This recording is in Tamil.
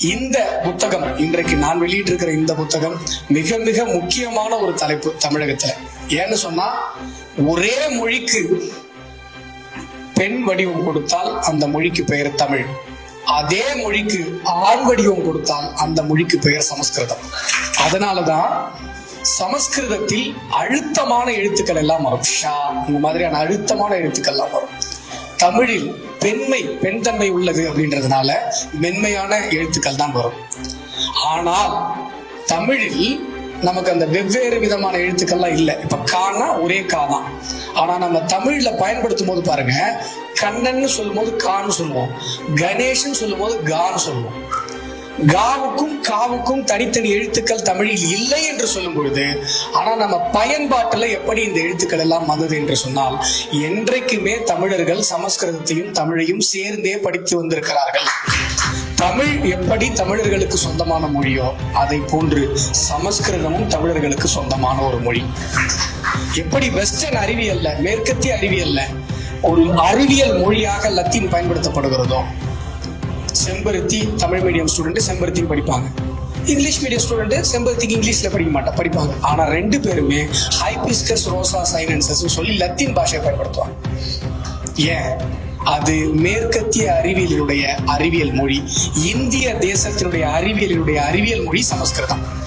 இந்த புத்தகம் இன்றைக்கு நான் வெளியிட்டிருக்கிற இந்த புத்தகம் மிக மிக முக்கியமான ஒரு தலைப்பு தமிழகத்துல. ஏன்னு சொன்னா ஒரே மொழிக்கு பெண் வடிவம் கொடுத்தால் அந்த மொழிக்கு பெயர் தமிழ். அதே மொழிக்கு ஆண் வடிவம் கொடுத்தால் அந்த மொழிக்கு பெயர் சமஸ்கிருதம். அதனாலதான் சமஸ்கிருதத்தில் அழுத்தமான எழுத்துக்கள் எல்லாம் வரும். ஷா இந்த மாதிரியான அழுத்தமான எழுத்துக்கள் எல்லாம் வரும். தமிழில் பெண்மை பெண் தன்மை உள்ளது அப்படின்றதுனால மென்மையான எழுத்துக்கள் தான் வரும். ஆனால் தமிழில் நமக்கு அந்த வெவ்வேறு விதமான எழுத்துக்கள்லாம் இல்லை. இப்ப கானா ஒரே கா தான். ஆனா நம்ம தமிழ்ல பயன்படுத்தும் போது பாருங்க கண்ணன் சொல்லும் போது கான்னு சொல்லுவோம். கணேஷன் சொல்லும் போது கான்னு சொல்லுவோம். காவுக்கும் காவுக்கும் தனித்தனி எழுத்துக்கள் தமிழில் இல்லை என்று சொல்லும் பொழுது ஆனா நம்ம பயன்பாட்டுல எப்படி இந்த எழுத்துக்கள் எல்லாம் வந்தது என்று சொன்னால் என்றைக்குமே தமிழர்கள் சமஸ்கிருதத்தையும் தமிழையும் சேர்ந்தே படித்து வந்திருக்கிறார்கள். தமிழ் எப்படி தமிழர்களுக்கு சொந்தமான மொழியோ அதை போன்று சமஸ்கிருதமும் தமிழர்களுக்கு சொந்தமான ஒரு மொழி. எப்படி வெஸ்டர்ன் அறிவியல்ல மேற்கத்திய அறிவியல்ல ஒரு அறிவியல் மொழியாக லத்தீன் பயன்படுத்தப்படுகிறதோ செம்பருத்தி தமிழ் மீடியம் ஸ்டூடெண்ட் செம்பருத்தி படிப்பாங்க. இங்கிலீஷ் மீடியம் ஸ்டூடெண்ட் செம்பருத்திக்கு இங்கிலீஷ்ல படிக்க மாட்டா படிப்பாங்க. ஆனா ரெண்டு பேருமே ஹைபிஸ்கஸ் ரோசா சைனன்சஸ் சொல்லி லத்தீன் பாஷையை பயன்படுத்துவாங்க. ஏன்? அது மேற்கத்திய அறிவியலினுடைய அறிவியல் மொழி இந்திய தேசத்தினுடைய அறிவியலினுடைய அறிவியல் மொழி சமஸ்கிருதம்.